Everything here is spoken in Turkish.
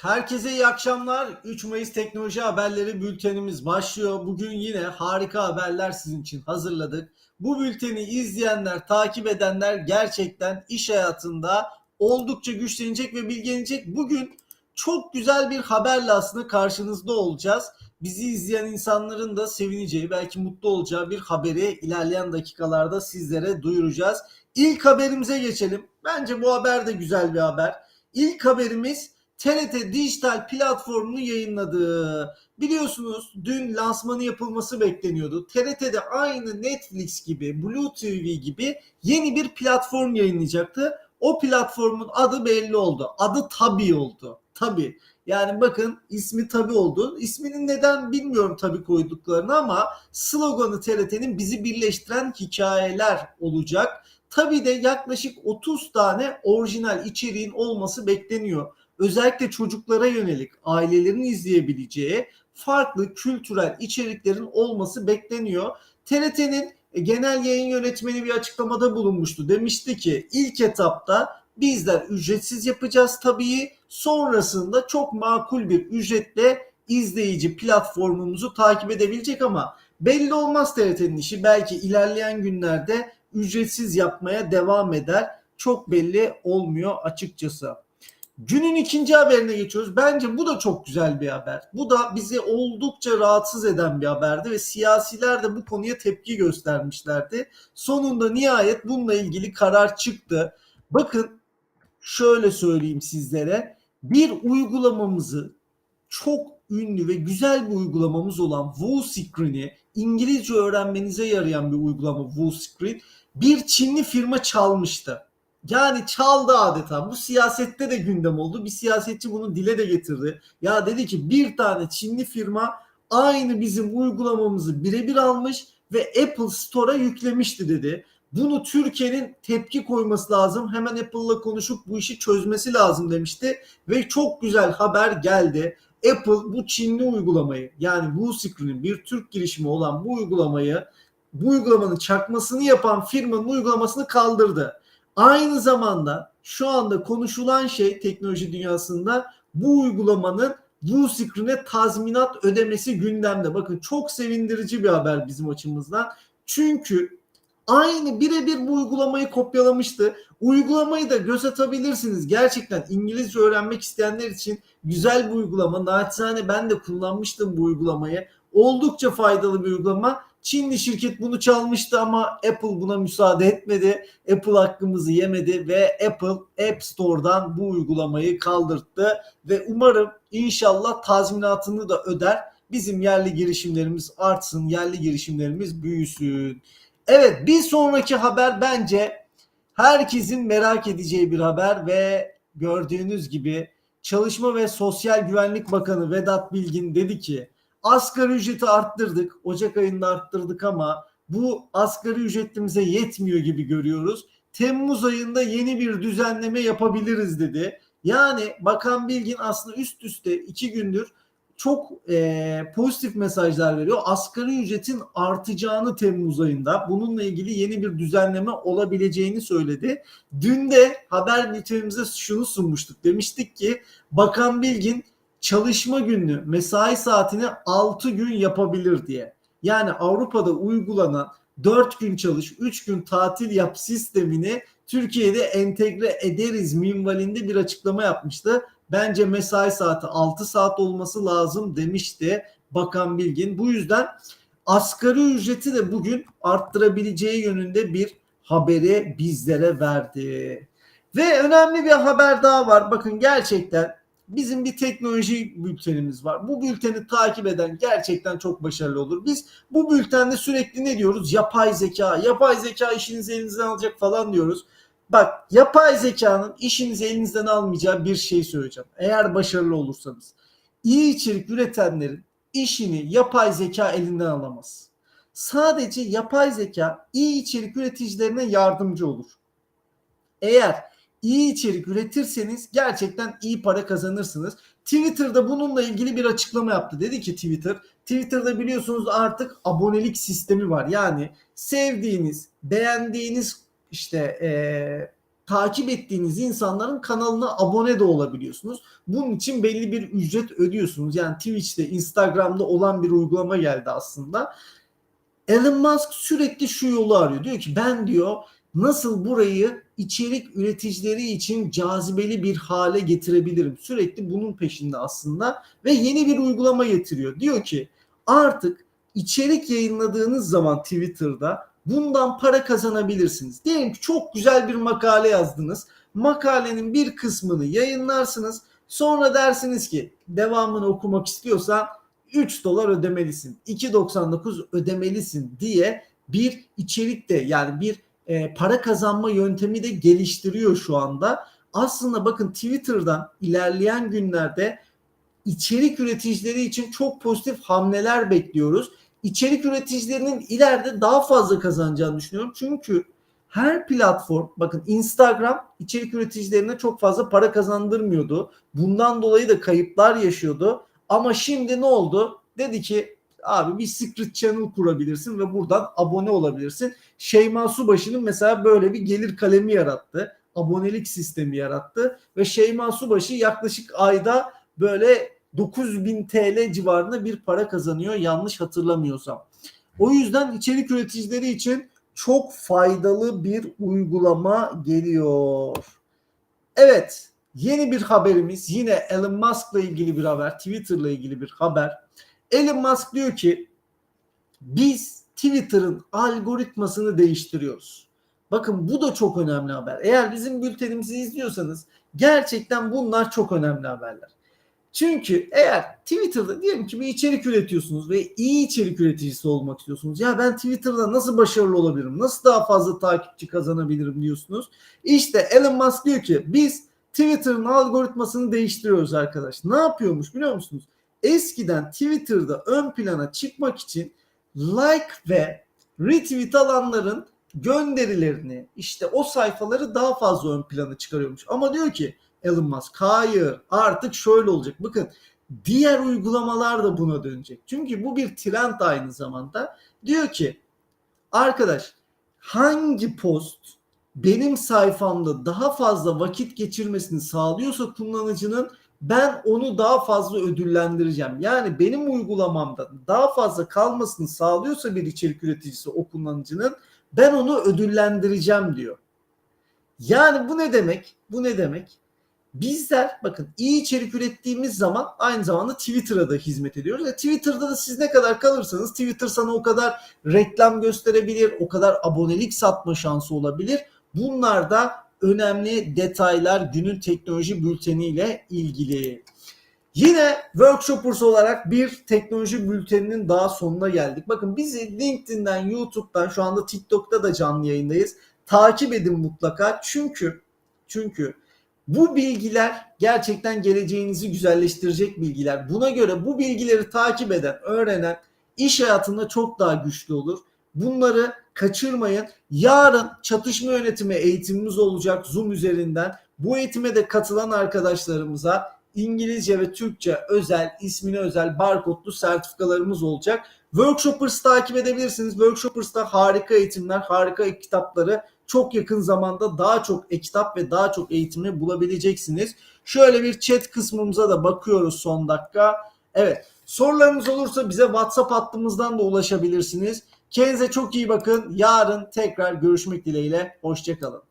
herkese iyi akşamlar. 3 Mayıs Teknoloji Haberleri bültenimiz başlıyor. Bugün yine harika haberler sizin için hazırladık. Bu bülteni izleyenler, takip edenler gerçekten iş hayatında oldukça güçlenecek ve bilgilenecek. Bugün çok güzel bir haberle aslında karşınızda olacağız. Bizi izleyen insanların da sevineceği, belki mutlu olacağı bir haberi ilerleyen dakikalarda sizlere duyuracağız. İlk haberimize geçelim. Bence bu haber de güzel bir haber. İlk haberimiz TRT dijital platformunu yayınladı. Biliyorsunuz dün lansmanı yapılması bekleniyordu. TRT'de aynı Netflix gibi, Blue TV gibi yeni bir platform yayınlayacaktı. O platformun adı belli oldu. Adı Tabi oldu. Tabi. Yani bakın ismi Tabi oldu. İsmini neden bilmiyorum Tabi koyduklarını ama sloganı TRT'nin bizi birleştiren hikayeler olacak. Tabi de yaklaşık 30 tane orijinal içeriğin olması bekleniyor. Özellikle çocuklara yönelik ailelerin izleyebileceği farklı kültürel içeriklerin olması bekleniyor. TRT'nin genel yayın yönetmeni bir açıklamada bulunmuştu. Demişti ki ilk etapta bizler ücretsiz yapacağız tabii. Sonrasında çok makul bir ücretle izleyici platformumuzu takip edebilecek ama belli olmaz TRT'nin işi. Belki ilerleyen günlerde ücretsiz yapmaya devam eder. Çok belli olmuyor açıkçası. Günün ikinci haberine geçiyoruz. Bence bu da çok güzel bir haber. Bu da bizi oldukça rahatsız eden bir haberdi ve siyasiler de bu konuya tepki göstermişlerdi. Sonunda nihayet bununla ilgili karar çıktı. Bakın şöyle söyleyeyim sizlere. Bir uygulamamızı çok ünlü ve güzel bir uygulamamız olan WooScreen'i İngilizce öğrenmenize yarayan bir uygulama WooScreen bir Çinli firma çalmıştı. Yani çaldı adeta. Bu siyasette de gündem oldu. Bir siyasetçi bunu dile de getirdi. Ya dedi ki bir tane Çinli firma aynı bizim uygulamamızı birebir almış ve Apple Store'a yüklemişti dedi. Bunu Türkiye'nin tepki koyması lazım. Hemen Apple'la konuşup bu işi çözmesi lazım demişti. Ve çok güzel haber geldi. Apple bu Çinli uygulamayı yani WooScreen'in bir Türk girişimi olan bu uygulamayı bu uygulamanın çakmasını yapan firmanın uygulamasını kaldırdı. Aynı zamanda şu anda konuşulan şey teknoloji dünyasında bu uygulamanın bu screen'e tazminat ödemesi gündemde. Bakın çok sevindirici bir haber bizim açımızdan. Çünkü aynı birebir bu uygulamayı kopyalamıştı. Uygulamayı da göz atabilirsiniz. Gerçekten İngilizce öğrenmek isteyenler için güzel bir uygulama. Naçizane ben de kullanmıştım bu uygulamayı. Oldukça faydalı bir uygulama. Çinli şirket bunu çalmıştı ama Apple buna müsaade etmedi. Apple hakkımızı yemedi ve Apple App Store'dan bu uygulamayı kaldırttı ve umarım inşallah tazminatını da öder. Bizim yerli girişimlerimiz artsın, yerli girişimlerimiz büyüsün. Evet bir sonraki haber bence herkesin merak edeceği bir haber ve gördüğünüz gibi Çalışma ve Sosyal Güvenlik Bakanı Vedat Bilgin dedi ki asgari ücreti arttırdık. Ocak ayında arttırdık ama bu asgari ücretimize yetmiyor gibi görüyoruz. Temmuz ayında yeni bir düzenleme yapabiliriz dedi. Yani Bakan Bilgin aslında üst üste iki gündür çok e, pozitif mesajlar veriyor. Asgari ücretin artacağını Temmuz ayında bununla ilgili yeni bir düzenleme olabileceğini söyledi. Dün de haber bültenimize şunu sunmuştuk. Demiştik ki Bakan Bilgin çalışma gününü, mesai saatini 6 gün yapabilir diye. Yani Avrupa'da uygulanan 4 gün çalış, 3 gün tatil yap sistemini Türkiye'de entegre ederiz minvalinde bir açıklama yapmıştı. Bence mesai saati 6 saat olması lazım demişti Bakan Bilgin. Bu yüzden asgari ücreti de bugün arttırabileceği yönünde bir haberi bizlere verdi. Ve önemli bir haber daha var. Bakın gerçekten bizim bir teknoloji bültenimiz var. Bu bülteni takip eden gerçekten çok başarılı olur. Biz bu bültende sürekli ne diyoruz? Yapay zeka, yapay zeka işinizi elinizden alacak falan diyoruz. Bak yapay zekanın işinizi elinizden almayacağı bir şey söyleyeceğim. Eğer başarılı olursanız. iyi içerik üretenlerin işini yapay zeka elinden alamaz. Sadece yapay zeka iyi içerik üreticilerine yardımcı olur. Eğer iyi içerik üretirseniz gerçekten iyi para kazanırsınız. Twitter'da bununla ilgili bir açıklama yaptı. Dedi ki Twitter, Twitter'da biliyorsunuz artık abonelik sistemi var. Yani sevdiğiniz, beğendiğiniz işte e, takip ettiğiniz insanların kanalına abone de olabiliyorsunuz. Bunun için belli bir ücret ödüyorsunuz. Yani Twitch'te, Instagram'da olan bir uygulama geldi aslında. Elon Musk sürekli şu yolu arıyor. Diyor ki ben diyor nasıl burayı içerik üreticileri için cazibeli bir hale getirebilirim. Sürekli bunun peşinde aslında ve yeni bir uygulama getiriyor. Diyor ki artık içerik yayınladığınız zaman Twitter'da bundan para kazanabilirsiniz. Diyelim ki çok güzel bir makale yazdınız. Makalenin bir kısmını yayınlarsınız. Sonra dersiniz ki devamını okumak istiyorsan 3 dolar ödemelisin, 2.99 ödemelisin diye bir içerik de yani bir e, para kazanma yöntemi de geliştiriyor şu anda. Aslında bakın Twitter'dan ilerleyen günlerde içerik üreticileri için çok pozitif hamleler bekliyoruz. İçerik üreticilerinin ileride daha fazla kazanacağını düşünüyorum. Çünkü her platform bakın Instagram içerik üreticilerine çok fazla para kazandırmıyordu. Bundan dolayı da kayıplar yaşıyordu. Ama şimdi ne oldu? Dedi ki abi bir secret channel kurabilirsin ve buradan abone olabilirsin. Şeyma Subaşı'nın mesela böyle bir gelir kalemi yarattı. Abonelik sistemi yarattı ve Şeyma Subaşı yaklaşık ayda böyle 9000 TL civarında bir para kazanıyor yanlış hatırlamıyorsam. O yüzden içerik üreticileri için çok faydalı bir uygulama geliyor. Evet, yeni bir haberimiz yine Elon Musk'la ilgili bir haber, Twitter'la ilgili bir haber. Elon Musk diyor ki biz Twitter'ın algoritmasını değiştiriyoruz. Bakın bu da çok önemli haber. Eğer bizim bültenimizi izliyorsanız gerçekten bunlar çok önemli haberler. Çünkü eğer Twitter'da diyelim ki bir içerik üretiyorsunuz ve iyi içerik üreticisi olmak istiyorsunuz. Ya ben Twitter'da nasıl başarılı olabilirim? Nasıl daha fazla takipçi kazanabilirim diyorsunuz. İşte Elon Musk diyor ki biz Twitter'ın algoritmasını değiştiriyoruz arkadaş. Ne yapıyormuş biliyor musunuz? Eskiden Twitter'da ön plana çıkmak için like ve retweet alanların gönderilerini işte o sayfaları daha fazla ön plana çıkarıyormuş. Ama diyor ki Elon Musk hayır artık şöyle olacak. Bakın diğer uygulamalar da buna dönecek. Çünkü bu bir trend aynı zamanda. Diyor ki arkadaş hangi post benim sayfamda daha fazla vakit geçirmesini sağlıyorsa kullanıcının ben onu daha fazla ödüllendireceğim. Yani benim uygulamamda daha fazla kalmasını sağlıyorsa bir içerik üreticisi o kullanıcının ben onu ödüllendireceğim diyor. Yani bu ne demek? Bu ne demek? Bizler bakın iyi içerik ürettiğimiz zaman aynı zamanda Twitter'a da hizmet ediyoruz. E, Twitter'da da siz ne kadar kalırsanız Twitter sana o kadar reklam gösterebilir, o kadar abonelik satma şansı olabilir. Bunlar da önemli detaylar günün teknoloji bülteniyle ilgili. Yine Workshoppers olarak bir teknoloji bülteninin daha sonuna geldik. Bakın bizi LinkedIn'den, YouTube'dan, şu anda TikTok'ta da canlı yayındayız. Takip edin mutlaka. Çünkü çünkü bu bilgiler gerçekten geleceğinizi güzelleştirecek bilgiler. Buna göre bu bilgileri takip eden, öğrenen iş hayatında çok daha güçlü olur. Bunları kaçırmayın. Yarın çatışma yönetimi eğitimimiz olacak Zoom üzerinden. Bu eğitime de katılan arkadaşlarımıza İngilizce ve Türkçe özel, ismine özel barkodlu sertifikalarımız olacak. Workshoppers takip edebilirsiniz. Workshoppers'ta harika eğitimler, harika kitapları çok yakın zamanda daha çok e-kitap ve daha çok eğitimi bulabileceksiniz. Şöyle bir chat kısmımıza da bakıyoruz son dakika. Evet sorularınız olursa bize WhatsApp hattımızdan da ulaşabilirsiniz. Kendinize çok iyi bakın. Yarın tekrar görüşmek dileğiyle. Hoşçakalın.